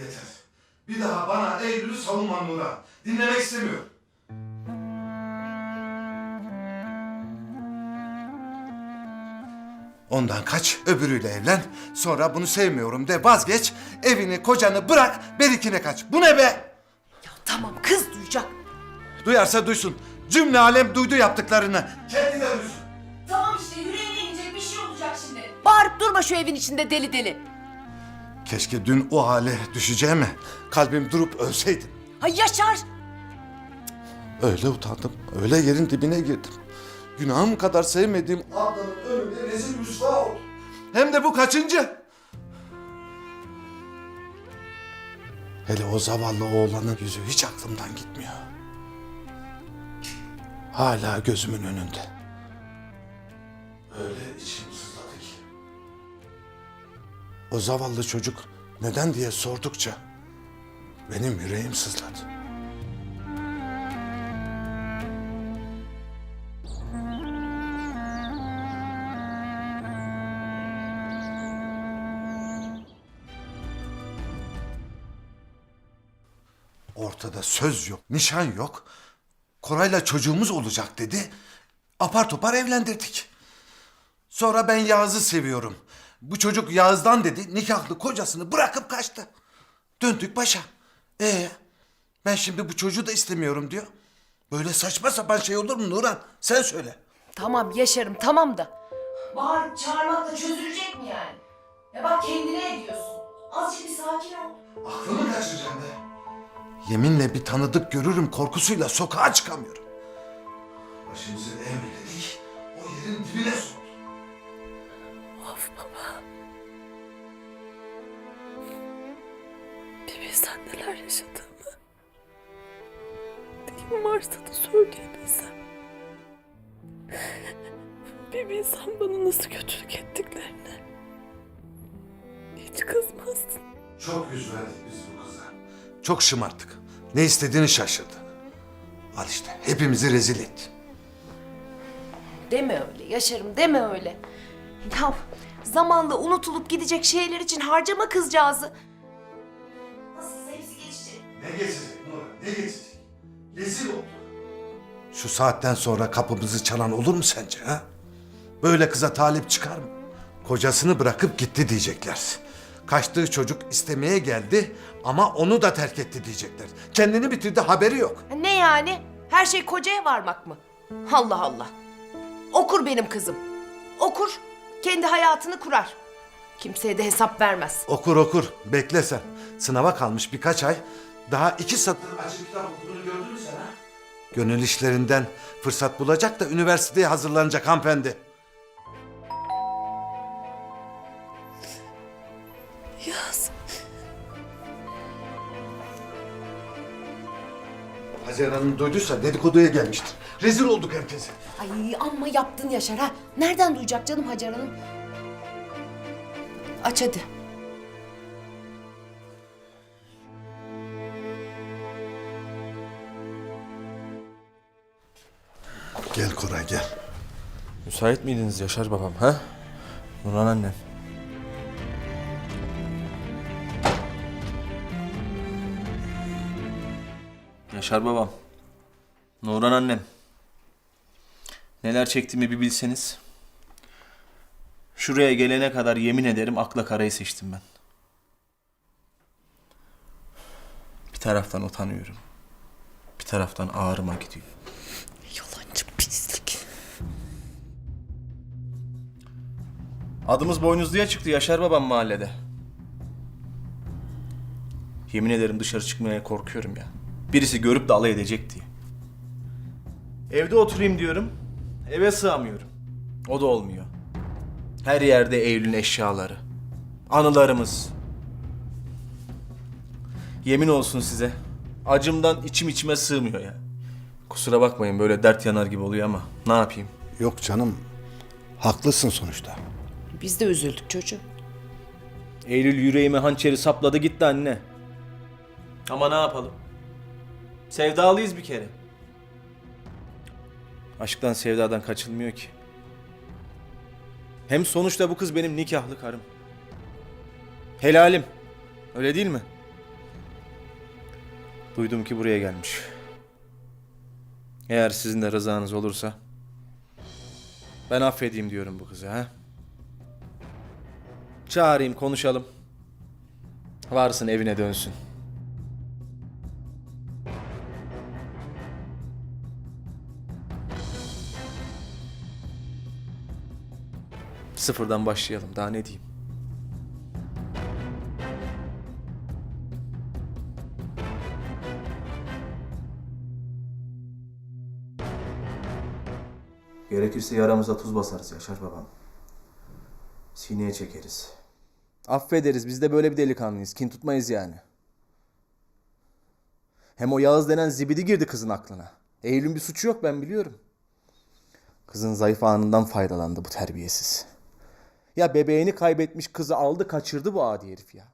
Yeter. Bir daha bana Eylül'ü savunma Nurhan. Dinlemek istemiyorum. Ondan kaç, öbürüyle evlen. Sonra bunu sevmiyorum de vazgeç. Evini, kocanı bırak, berikine kaç. Bu ne be? Ya tamam kız duyacak. Duyarsa duysun. Cümle alem duydu yaptıklarını. Kendi de duysun. Tamam işte yüreğine inecek bir şey olacak şimdi. Bağırıp durma şu evin içinde deli deli. Keşke dün o hale düşeceğime kalbim durup ölseydi. Ha Yaşar. Öyle utandım, öyle yerin dibine girdim. Günahım kadar sevmediğim ablanın önünde rezil rüsva oldum. Hem de bu kaçıncı? Hele o zavallı oğlanın yüzü hiç aklımdan gitmiyor. Hala gözümün önünde. Öyle içim. O zavallı çocuk neden diye sordukça benim yüreğim sızladı. Ortada söz yok, nişan yok. Koray'la çocuğumuz olacak dedi. Apar topar evlendirdik. Sonra ben Yağız'ı seviyorum. Bu çocuk Yağız'dan dedi, nikahlı kocasını bırakıp kaçtı. Döndük başa. Ee, ben şimdi bu çocuğu da istemiyorum diyor. Böyle saçma sapan şey olur mu Nurhan? Sen söyle. Tamam Yaşar'ım tamam da. Bağırıp çağırmakla çözülecek mi yani? Ya bak kendine ediyorsun. Azıcık bir sakin ol. Aklımı kaçıracaksın be. Yeminle bir tanıdık görürüm korkusuyla sokağa çıkamıyorum. Başımızı eğmeledik, o yerin dibine soktuk. Bir bilsen neler yaşadığımı. Dilim varsa da söyleyebilsem. Bir bilsen bana nasıl kötülük ettiklerini. Hiç kızmazsın. Çok yüz verdik biz bu kıza. Çok şımarttık. Ne istediğini şaşırdı. Al işte hepimizi rezil etti. Deme öyle Yaşar'ım deme öyle. Ya zamanla unutulup gidecek şeyler için harcama kızcağızı. Geçecek Nurhan ne geçecek? Rezil olduk. Şu saatten sonra kapımızı çalan olur mu sence ha? Böyle kıza talip çıkar mı? Kocasını bırakıp gitti diyecekler. Kaçtığı çocuk istemeye geldi ama onu da terk etti diyecekler. Kendini bitirdi haberi yok. Ha, Ne yani? Her şey kocaya varmak mı? Allah Allah. Okur benim kızım. Okur. Kendi hayatını kurar. Kimseye de hesap vermez. Okur okur. Bekle sen. Sınava kalmış birkaç ay. Daha iki satır açık kitap okuduğunu gördün mü sen ha? Gönül işlerinden fırsat bulacak da üniversiteye hazırlanacak hanımefendi. Yaz. Hacer Hanım duyduysa dedikoduya gelmiştir. Rezil olduk herkese. Ay amma yaptın Yaşar ha. Nereden duyacak canım Hacer Hanım? Aç hadi. Gel Koray gel. Müsait miydiniz Yaşar babam ha? Nurhan annem. Yaşar babam. Nurhan annem. Neler çektiğimi bir bilseniz. Şuraya gelene kadar yemin ederim akla karayı seçtim ben. Bir taraftan utanıyorum. Bir taraftan ağrıma gidiyor. Adımız boynuzluya çıktı Yaşar babam mahallede. Yemin ederim dışarı çıkmaya korkuyorum ya. Birisi görüp de alay edecek diye. Evde oturayım diyorum. Eve sığamıyorum. O da olmuyor. Her yerde Eylül'ün eşyaları. Anılarımız. Yemin olsun size. Acımdan içim içime sığmıyor ya. Kusura bakmayın böyle dert yanar gibi oluyor ama ne yapayım? Yok canım. Haklısın sonuçta. Biz de üzüldük çocuğum. Eylül yüreğime hançeri sapladı gitti anne. Ama ne yapalım? Sevdalıyız bir kere. Aşktan sevdadan kaçılmıyor ki. Hem sonuçta bu kız benim nikahlı karım. Helalim. Öyle değil mi? Duydum ki buraya gelmiş. Eğer sizin de rızanız olursa ben affedeyim diyorum bu kızı ha. Çağırayım konuşalım. Varsın evine dönsün. Sıfırdan başlayalım daha ne diyeyim. Gerekirse yaramıza tuz basarız Yaşar babam. Sineye çekeriz. Affederiz biz de böyle bir delikanlıyız. Kin tutmayız yani. Hem o Yağız denen zibidi girdi kızın aklına. Eylül'ün bir suçu yok ben biliyorum. Kızın zayıf anından faydalandı bu terbiyesiz. Ya bebeğini kaybetmiş kızı aldı kaçırdı bu adi herif ya.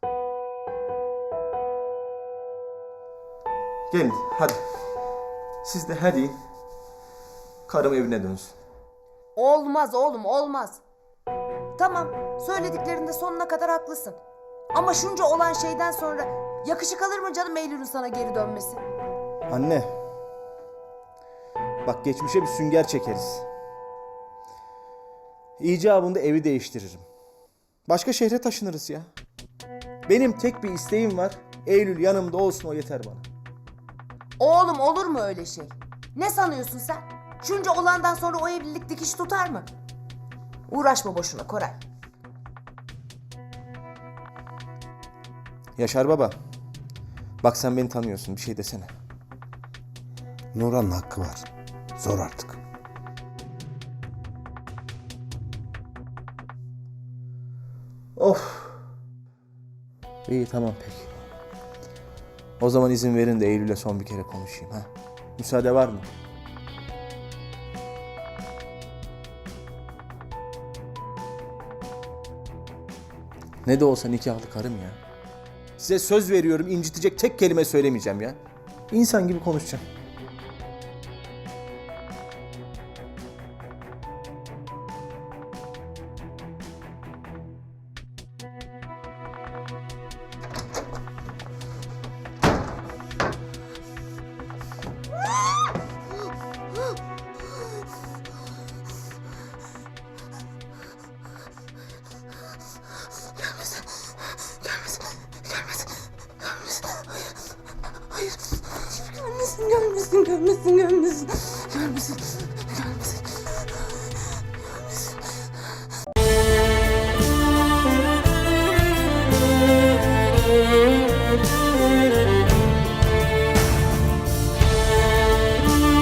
Gelin hadi. Siz de hadi. Karım evine dönsün. Olmaz oğlum olmaz. Tamam söylediklerinde sonuna kadar haklısın. Ama şunca olan şeyden sonra yakışık alır mı canım Eylül'ün sana geri dönmesi? Anne. Bak geçmişe bir sünger çekeriz. İcabında evi değiştiririm. Başka şehre taşınırız ya. Benim tek bir isteğim var. Eylül yanımda olsun o yeter bana. Oğlum olur mu öyle şey? Ne sanıyorsun sen? Şunca olandan sonra o evlilik dikiş tutar mı? Uğraşma boşuna Koray. Yaşar baba. Bak sen beni tanıyorsun bir şey desene. Nurhan'ın hakkı var. Zor artık. Of. İyi tamam peki. O zaman izin verin de Eylül'le son bir kere konuşayım ha. Müsaade var mı? Ne de olsa nikahlı karım ya. Size söz veriyorum incitecek tek kelime söylemeyeceğim ya. İnsan gibi konuşacağım. Görmesin, görmesin. Görmesin.